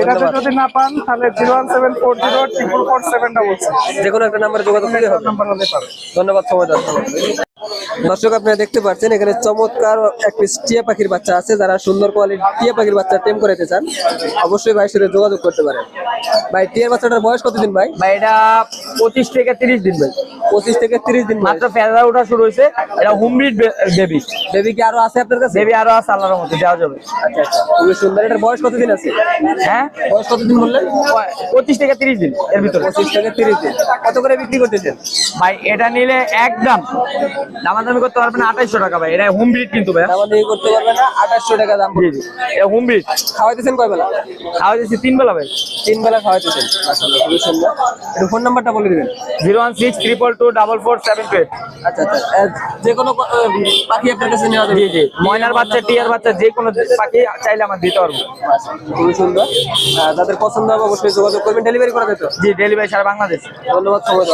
এটাতে যদি না পান তাহলে zero one seven four zero triple four seven double যে কোনো একটা নাম্বারে যোগাযোগ করলে হবে। নাম্বার হতে পারে। ধন্যবাদ সময় দেওয়ার। দর্শক আপনারা দেখতে পাচ্ছেন এখানে চমৎকার এক পিস টিয়া পাখির বাচ্চা আছে যারা সুন্দর কোয়ালিটি টিয়া পাখির বাচ্চা টেম করাতে চান। অবশ্যই ভাইয়ের সাথে যোগাযোগ করতে পারেন। ভাই টিয়ার বাচ্চাটার বয়স কতদিন ভাই? ভাই এটা পঁচিশ থেকে তিরিশ দিন ভাই পঁচিশ থেকে তিরিশ দিন মাত্র ফেজা ওঠা শুরু হয়েছে। এটা হুমরিড বেবি বেবি কি আরও আছে আপনার কাছে? বেবি আরও আছে আল্লাহর মধ্যে দেওয়া যাবে। আচ্ছা আচ্ছা। খুবই সুন্দর। এটার বয়স কতদিন আছে? হ্যাঁ? বয়স কতদিন বললেন? পঁচিশ থেকে তিরিশ দিন এর ভিতরে। পঁচিশ থেকে তিরিশ দিন। কত করে বিক্রি করতেছেন? ভাই এটা নিলে একদম দাম দামাদামি করতে পারবেন আঠাইশশো টাকা ভাই। এটা হোম ব্রিড কিন্তু ভাই। করতে পারবে না টাকা দাম জি জি। এটা হোম ব্রিড খাওয়াইতেছেন কয় বেলা? খাওয়া দিচ্ছি তিন বেলা ভাই। তিন বেলা খাওয়াইতেছেন। মাশাআল্লাহ খুবই সুন্দর। একটু ফোন নাম্বারটা বলে দিবেন। Zero one six triple two double four seven two আচ্ছা আচ্ছা। যে কোনো পাখি আপনার কাছে নেওয়া যাবে। জি জি। ময়নার বাচ্চা টিয়ার বাচ্চা যে কোনো পাখি চাইলে আমার দিতে পারব। খুবই সুন্দর। যাদের পছন্দ হবে অবশ্যই যোগাযোগ করবেন। ডেলিভারি করা যেত জি ডেলিভারি সারা বাংলাদেশ। ধন্যবাদ সময়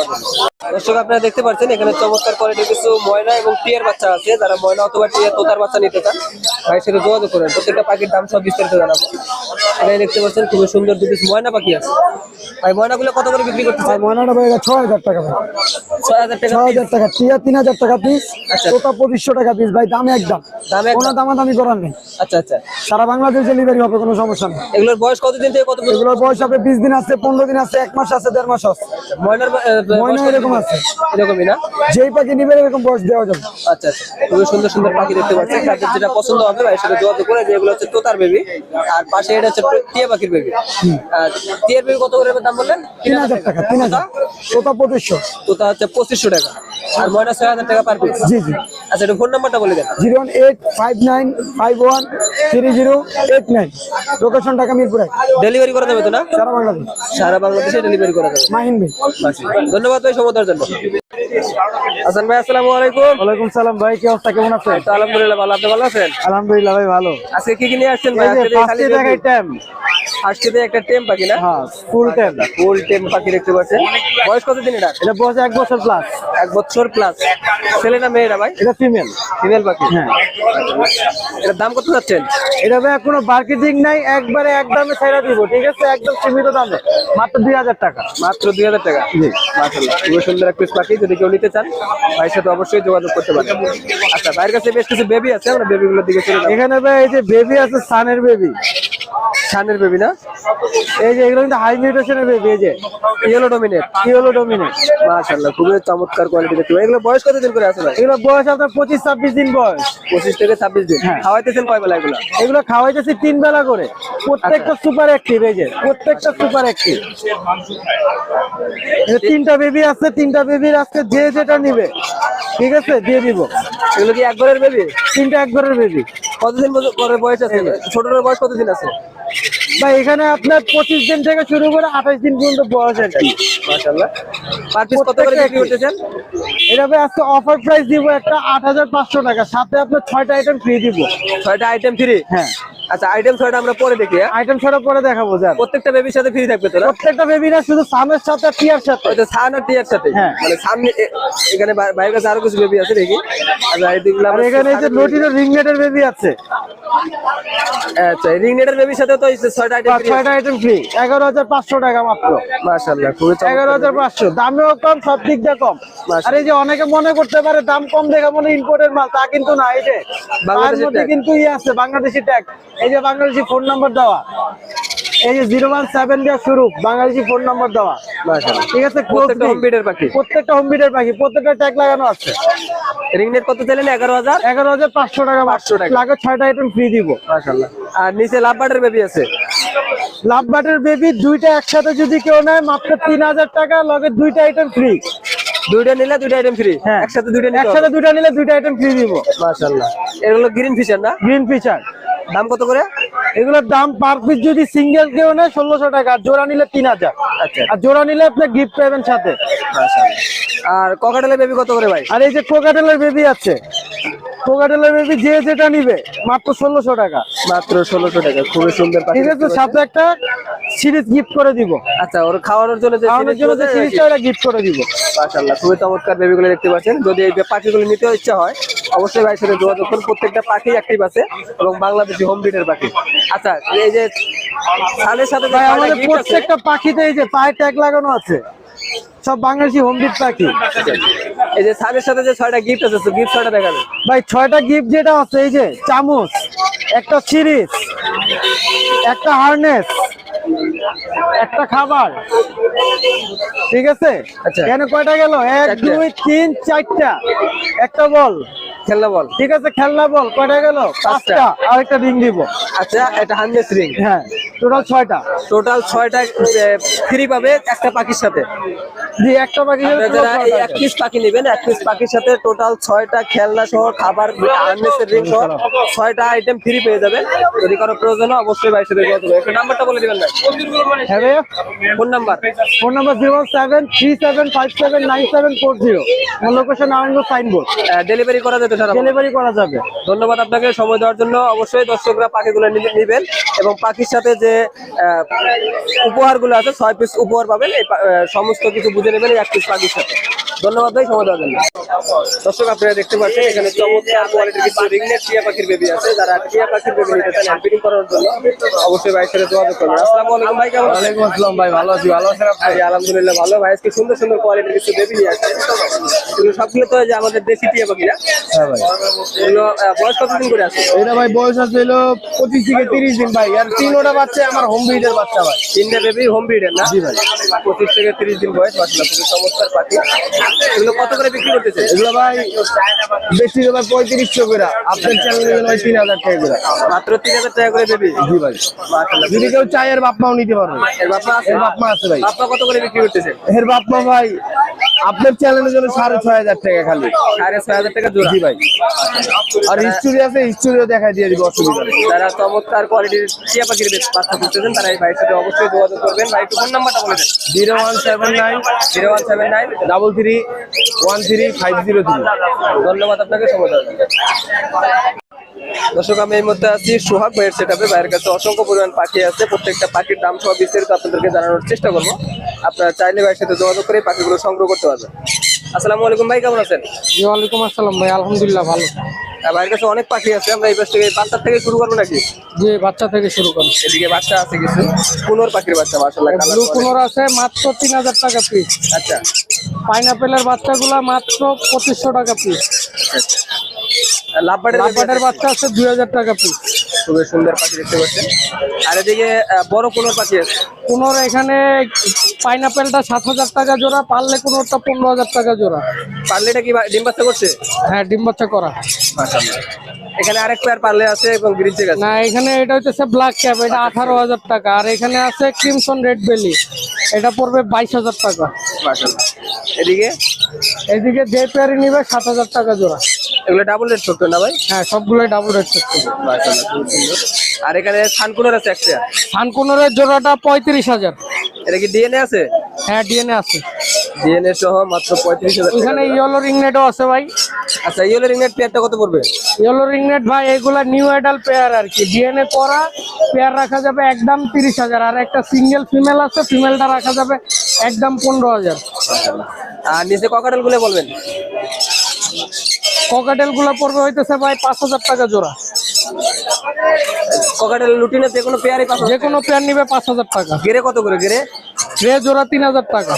দর্শক আপনারা দেখতে পাচ্ছেন এখানে চমৎকার কোয়ালিটির কিছু ময়না এবং টিয়ার বাচ্চা আছে যারা ময়না অথবা টিয়ার তোতার বাচ্চা নিতে চান ভাই সেটা যোগাযোগ করেন। প্রত্যেকটা পাখির দাম সব বিস্তারিত জানাব। এখানে দেখতে পাচ্ছেন খুবই সুন্দর দুটি ময়না পাখি আছে। ভাই ময়নাগুলো কত করে বিক্রি করতে চান ময়নাটা ভাই ছয় হাজার টাকা ভাই। ছয় হাজার টাকা ছয় হাজার টাকা টিয়া তিন হাজার টাকা পিস আচ্ছা। তোতা পঁচিশশো টাকা পিস ভাই দামে একদম। দামে কোনো একদম? দামাদামি করার নেই। আচ্ছা আচ্ছা। সারা বাংলাদেশ ডেলিভারি হবে কোনো সমস্যা নেই। এগুলোর বয়স কতদিন থেকে কত এগুলোর বয়স হবে বিশ দিন আছে পনেরো দিন আছে এক মাস আছে দেড় মাস আছে। ময়নার ময়না এরকম আছে। এরকমই না? যেই পাখি নিবে এরকম বয়স দেওয়া যাবে। আচ্ছা আচ্ছা। খুবই সুন্দর সুন্দর পাখি দেখতে পাচ্ছেন তাদের যেটা পছন্দ হবে ভাইয়ের সাথে যোগাযোগ করে যেগুলো হচ্ছে তোতার বেবি আর পাশে এটা হচ্ছে টিয়া পাখির বেবি আর টিয়ার বেবি কত করে দাম বললেন? তিন হাজার টাকা তিন হাজার। তোতা? পঁচিশশো। তোতা হচ্ছে পঁচিশশো টাকা। আর ময়না ছয় হাজার টাকা পার পিস জি জি। আচ্ছা এটা ফোন নাম্বারটা বলে দেন। Zero one eight five nine five one three zero eight nine. Location টাকা মিরপুরে। ডেলিভারি করা যাবে তো না? সারা বাংলাদেশ। সারা বাংলাদেশে ডেলিভারি করা যাবে মাহিন ভাই। ধন্যবাদ ভাই সমতার জন্য। হাসান ভাই আসসালামু আলাইকুম। ওয়ালাইকুম সালাম ভাই কি অবস্থা? কেমন আছেন? তো আলহামদুলিল্লাহ ভালো। আপনি ভালো আছেন? আলহামদুলিল্লাহ ভাই ভালো। আজকে কি কি নিয়ে আসছেন ভাই? আজকে দেখাই টাইম আজকে একটা টেম পাখি না? হ্যাঁ ফুল ফুল টেম। পাখি দেখতে পাচ্ছেন। বয়স কত দিন এটা এটা বয়স এক বছর প্লাস এক বছর প্লাস ছেলে না মেয়েরা ভাই? এটা ফিমেল ফিমেল পাখি। হ্যাঁ। এটার দাম কত যাচ্ছেন? এটা ভাই কোনো মার্কেটিং নাই। একবারে একদমে ছেড়ে দিব ঠিক আছে? একদম সীমিত দামে। মাত্র দুই হাজার টাকা। মাত্র দুই হাজার টাকা। মাশাল্লাহ খুবই সুন্দর এক পিস পাখি। যদি কেউ নিতে চান ভাইয়ের সাথে অবশ্যই যোগাযোগ করতে পারেন। আচ্ছা ভাইয়ের কাছে বেশ কিছু বেবি আছে আমরা বেবিগুলোর দিকে চলে এখানে ভাই এই যে বেবি আছে সানের বেবি সানের বেবি না? এই যে এগুলো কিন্তু হাই মিউটেশনের বেবি এই যে ইয়েলো ডোমিনেট হলো ডোমিনেট মাশাল্লাহ খুবই চমৎকার কোয়ালিটি দেখতে। এগুলো বয়স কতদিন করে আছে ভাই? এগুলো বয়স আপনার পঁচিশ ছাব্বিশ দিন বয়স। পঁচিশ থেকে ছাব্বিশ দিন। হ্যাঁ। খাওয়াইতেছেন কয় বেলা এগুলো? এগুলো খাওয়াইতেছি তিন বেলা করে। প্রত্যেকটা সুপার অ্যাক্টিভ এই যে প্রত্যেকটা সুপার অ্যাক্টিভ তিনটা বেবি আছে তিনটা বেবির আজকে যে যেটা নিবে ঠিক আছে দিয়ে দিব। এগুলো কি এক ঘরের বেবি তিনটা এক ঘরের বেবি কতদিন করে বয়স আছে? ছোটটার বয়স কতদিন আছে? বা এখানে আপনার পঁচিশ দিন থেকে শুরু করে আঠাশ দিন পর্যন্ত বয়স এটা মাশাল্লাহ পার পিস কত করে বিক্রি করতেছেন এটা ভাই আজকে অফার প্রাইস দিব একটা আট হাজার পাঁচশো টাকা সাথে আপনার ছয়টা আইটেম ফ্রি দিব। ছয়টা আইটেম ফ্রি হ্যাঁ। আচ্ছা আইটেম ছয়টা আমরা পরে দেখি হ্যাঁ? আইটেম ছাড়া পরে দেখাবো প্রত্যেকটা বেবির সাথে ফ্রি থাকবে তো প্রত্যেকটা বেবি না শুধু সামের সাথে টিয়ার সাথে। ওইটা সান আর টিয়ার সাথে? হ্যাঁ। মানে সামনে এখানে কাছে আরও কিছু বেবি আছে দেখি। আর এখানে এই যে লোটিনো রিং নেটের বেবি আছে। আচ্ছা রিং নেটের বেবির সাথে তো ছয়টা আইটেম ছয়টা আইটেম ফ্রি এগারো হাজার পাঁচশো টাকা মাত্র। মাশাআল্লাহ খুবই এগারো হাজার পাঁচশো দামেও কম সব দিক দিয়ে কম। আর এই যে অনেকে মনে করতে পারে দাম কম দেখা মনে ইম্পোর্টের মাল তা কিন্তু না এই যে। তার মধ্যে কিন্তু আছে বাংলাদেশি ট্যাগ এই যে বাংলাদেশি ফোন নাম্বার দেওয়া। এই যে জিরো ওয়ান সেভেন শুরু বাংলাদেশি ফোন নাম্বার দেওয়া। ঠিক আছে পাখি। প্রত্যেকটা পাখি প্রত্যেকটা ট্যাগ লাগানো আছে। কত চাইলেন? এগারো হাজার? এগারো হাজার পাঁচশো টাকা পাঁচশো টাকা। লাগে ছয়টা আইটেম ফ্রি দিব। আর নিচে লাভ বেবি আছে। লাভ বাটের বেবি দুইটা একসাথে যদি কেউ নেয় মাত্র তিন হাজার টাকা লগে দুইটা আইটেম ফ্রি দুইটা নিলে দুইটা আইটেম ফ্রি হ্যাঁ। একসাথে দুইটা একসাথে দুইটা নিলে দুইটা আইটেম ফ্রি দিব। মাশাআল্লাহ। এগুলো গ্রিন ফিশার না? গ্রিন ফিচার দাম কত করে? এগুলোর দাম পার পিস যদি সিঙ্গেল কেউ নেয় ষোলোশো টাকা আর জোড়া নিলে তিন হাজার। আচ্ছা। আর জোড়া নিলে আপনি গিফট পাবেন সাথে। আর ককাটেলের বেবি কত করে ভাই? আর এই যে কোকাটেলের বেবি আছে কোকাটেলের বেবি যে যেটা নিবে মাত্র ষোলোশো টাকা। মাত্র ষোলোশো টাকা খুবই সুন্দর ঠিক আছে সাথে একটা সিরিজ গিফট করে দিব। আচ্ছা ওর খাওয়ানোর জন্য যে খাওয়ানোর জন্য যে সিরিজটা ওটা গিফট করে দিব। মাশাআল্লাহ খুবই চমৎকার বেবিগুলো দেখতে পাচ্ছেন। যদি এই পাখিগুলো নিতে ইচ্ছা হয় অবশ্যই ভাইয়ের সাথে যোগাযোগ করুন। প্রত্যেকটা পাখি অ্যাক্টিভ আছে এবং বাংলাদেশি হোম ব্রিডের পাখি। আচ্ছা এই যে ছালের সাথে ভাই আমাদের প্রত্যেকটা পাখিতে এই যে পায়ে ট্যাগ লাগানো আছে। সব বাংলাদেশি হোমবিট পাখি। এই যে ছালের সাথে যে ছয়টা গিফট আছে গিফট ছয়টা দেখাবে ভাই ছয়টা গিফট যেটা আছে এই যে চামচ একটা সিরিজ একটা হারনেস একটা খাবার। ঠিক আছে? কেন এখানে কয়টা গেল? এক দুই তিন চারটা। একটা বল। খেলনা বল। ঠিক আছে খেলনা বল। কয়টা গেল? পাঁচটা। আর একটা রিং দিব। আচ্ছা এটা হান্ড্রেড রিং। হ্যাঁ। টোটাল ছয়টা। টোটাল ছয়টা ফ্রি পাবে একটা পাখির সাথে। জি একটা পাখি এক পিস পাখি নেবেন এক পিস পাখির সাথে টোটাল ছয়টা খেলনা সহ খাবার আর্নেসের রিং সহ ছয়টা আইটেম ফ্রি পেয়ে যাবেন। যদি কারও প্রয়োজন অবশ্যই ভাই সাথে একটু নাম্বারটা বলে দিবেন হ্যাঁ ভাইয়া? Phone number phone number zero seven three seven five seven nine seven four zero location Narayanganj signboard delivery করা ডেলিভারি করা যাবে। ধন্যবাদ আপনাকে সময় দেওয়ার জন্য। অবশ্যই দর্শকরা পাখিগুলো নিবে- নিবেন এবং পাখির সাথে যে আহ, উপহারগুলো আছে ছয় পিস উপহার পাবেন। এই সমস্ত কিছু বুঝে এই এক পিস পাখির সাথে ধন্যবাদ ভাই সময় দেওয়ার জন্য। দর্শক আপনারা দেখতে পাচ্ছেন এখানে চমৎকার কোয়ালিটির কিছু রিংনেট টিয়া পাখির বেবি আছে। যারা টিয়া পাখির বেবি নিতে চান হ্যাম্পিং করার জন্য অবশ্যই ভাইয়ের সাথে যোগাযোগ করবেন আসসালামু আলাইকুম ভাই কেমন আছেন? আসসালাম ভাই ভালো আছি। ভালো আছেন আপনি? আলহামদুলিল্লাহ ভালো। ভাই আজকে সুন্দর সুন্দর কোয়ালিটির কিছু বেবি নিয়ে আসছে। এগুলো সবগুলো তো যে আমাদের দেশি টিয়া পাখি না? হ্যাঁ ভাই। এগুলো বয়স কতদিন করে আছে? এটা ভাই বয়স আছে হলো পঁচিশ থেকে তিরিশ দিন ভাই। আর তিনোটা বাচ্চা আমার হোম ব্রিডের বাচ্চা ভাই। তিনটে বেবি হোম ব্রিডের না? জি ভাই। পঁচিশ থেকে তিরিশ দিন বয়স বাচ্চা চমৎকার পাখি। এগুলো কত করে বিক্রি করতেছে? এগুলো ভাই বেশি ভাই পঁয়ত্রিশশো করে। আপনার চ্যানেলে গেলে ভাই তিন হাজার টাকা করে। মাত্র তিন হাজার টাকা করে দেবে জি ভাই। যদি কেউ চায় এর বাপমাও নিতে পারবে। এর বাপমা এর বাপমা আছে ভাই। বাপমা কত করে বিক্রি করতেছে? এর বাপমা ভাই আপনার চ্যানেলের জন্য সাড়ে ছয় হাজার টাকা খালি। সাড়ে ছয় হাজার টাকা জোড়া। জি ভাই। আর হিস্টোরি আছে হিস্টোরিও দেখা দিয়ে দিব অসুবিধা নেই। যারা চমৎকার কোয়ালিটির টিয়া পাখির বাচ্চা খুঁজতেছেন তারা এই ভাইয়ের সাথে অবশ্যই যোগাযোগ করবেন। ভাই একটু ফোন নাম্বারটা বলে দেন। Zero one seven nine zero one seven nine double three one three five zero three. ধন্যবাদ আপনাকে সময় দেওয়ার। দর্শক, আমি এই মধ্যে আছি সোহাগ ভাইয়ের সেট আপে ভাইয়ের কাছে অসংখ্য পরিমাণ পাখি আছে। প্রত্যেকটা পাখির দাম সহ বিস্তারিত আপনাদেরকে জানানোর চেষ্টা করব। আপনারা চাইলে ভাইয়ের সাথে যোগাযোগ করে পাখিগুলো সংগ্রহ করতে পারবেন। আসসালামু আলাইকুম ভাই, কেমন আছেন? ওয়ালাইকুম আসসালাম ভাই, আলহামদুলিল্লাহ ভালো। ভাইয়ের কাছে অনেক পাখি আছে আমরা এই পাশ থেকে বাচ্চার থেকে শুরু করব নাকি? যে বাচ্চা থেকে শুরু করব। এদিকে বাচ্চা আছে কিছু। পুনর পাখির বাচ্চা মাসাল্লাহ ব্লু কুনোর আছে মাত্র তিন হাজার টাকা পিস আচ্ছা। পাইনাপেলের বাচ্চাগুলা মাত্র পঁচিশশো টাকা পিস লাভবাটের বাচ্চা আছে? দুই হাজার টাকা পিস খুবই সুন্দর পাখি দেখতে পাচ্ছেন। আর এদিকে বড় পুনর পাখি আছে। কুনোর এখানে পাইনাপেলটা সাত হাজার টাকা জোড়া পারলে কুনোরটা পনেরো হাজার টাকা জোড়া। পার্লেটা কি ডিম বাচ্চা করছে? হ্যাঁ ডিম বাচ্চা করা। এখানে আরেক পেয়ার পারলে আছে এবং গ্রিন চেক আছে। না এখানে এটা হচ্ছে ব্ল্যাক ক্যাপ এটা আঠারো হাজার টাকা। আর এখানে আছে ক্রিমসন রেড বেলি এটা পড়বে বাইশ হাজার টাকা। এদিকে? এদিকে যে পেয়ারি নিবে সাত হাজার টাকা জোড়া। এগুলো ডাবল রেট ছোট্ট না ভাই? হ্যাঁ সবগুলোই ডাবল রেট করতে আর এখানে থানকুনোর আছে এক পেয়ার থানকুনোরের জোড়াটা পঁয়ত্রিশ হাজার। এটা কি ডিএনএ আছে? হ্যাঁ ডিএনএ আছে। ডিএনএ সহ মাত্র পঁয়ত্রিশ হাজার। এখানে ইয়েলো রিংনেটও আছে ভাই। আচ্ছা ইয়েলো রিংনেট পেয়ারটা কত পড়বে? ইয়েলো রিংনেট ভাই এগুলা নিউ আইডাল পেয়ার আর কি। ডিএনএ করা পেয়ার রাখা যাবে একদম তিরিশ হাজার। আর একটা সিঙ্গেল ফিমেল আছে ফিমেলটা রাখা যাবে একদম পনেরো হাজার। আর নিচে ককাটেলগুলো বলবেন? ককাটেলগুলো পড়বে হইতেছে ভাই পাঁচ হাজার টাকা জোড়া। ককাটেল লুটিনে যে কোনো পেয়ারই যে কোনো পেয়ার নিবে পাঁচ হাজার টাকা। গেরে কত করে গেরে? রে জোড়া তিন হাজার টাকা।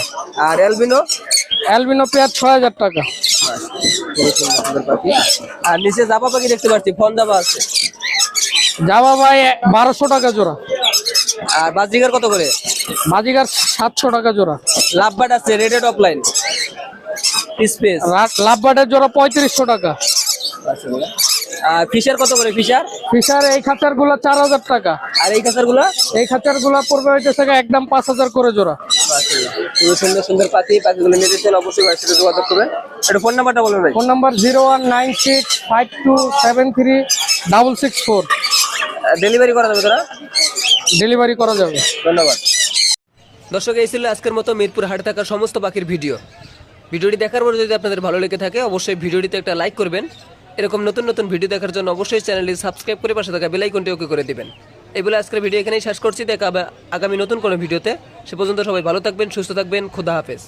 আর এলবিনো অ্যালবিনো পেয়ার ছয় হাজার টাকা। আর নিচে জাপা পাখি দেখতে পাচ্ছি ফোন জাপা আছে। জাবা ভাই বারোশো টাকা জোড়া। আর বাজিগার কত করে? বাজিগার সাতশো টাকা জোড়া। লাভবাট আছে রেডেড অফলাইন স্পেস লাভবাটের জোড়া পঁয়ত্রিশশো টাকা। আর ফিশার কত করে ফিশার? ফিশার এই খাঁচারগুলা চার হাজার টাকা। আর এই কাছারগুলা এই খাঁচারগুলা পড়বে হইতেছে একদম পাঁচ হাজার করে জোড়া। সুন্দর সুন্দর নিতে চাইলে অবশ্যই ভাইয়ের সাথে যোগাযোগ করবেন। এটা ফোন নাম্বারটা ভাই। Phone number zero one nine six five two seven three double six four. Delivery করা যাবে তোরা? ডেলিভারি করা যাবে। ধন্যবাদ। দর্শক এই ছিল আজকের মতো মিরপুর হাটে থাকা সমস্ত পাখির ভিডিও। ভিডিওটি দেখার পর যদি আপনাদের ভালো লেগে থাকে, অবশ্যই ভিডিওটিতে একটা লাইক করবেন। এরকম নতুন নতুন ভিডিও দেখার জন্য অবশ্যই চ্যানেলটি সাবস্ক্রাইব করে পাশে থাকা বেলাইকনটি ওকে করে দেবেন। এই বলে আজকের ভিডিও এখানেই শেষ করছি। দেখা আগামী নতুন কোনো ভিডিওতে। সে পর্যন্ত সবাই ভালো থাকবেন, সুস্থ থাকবেন। খুদা হাফেজ।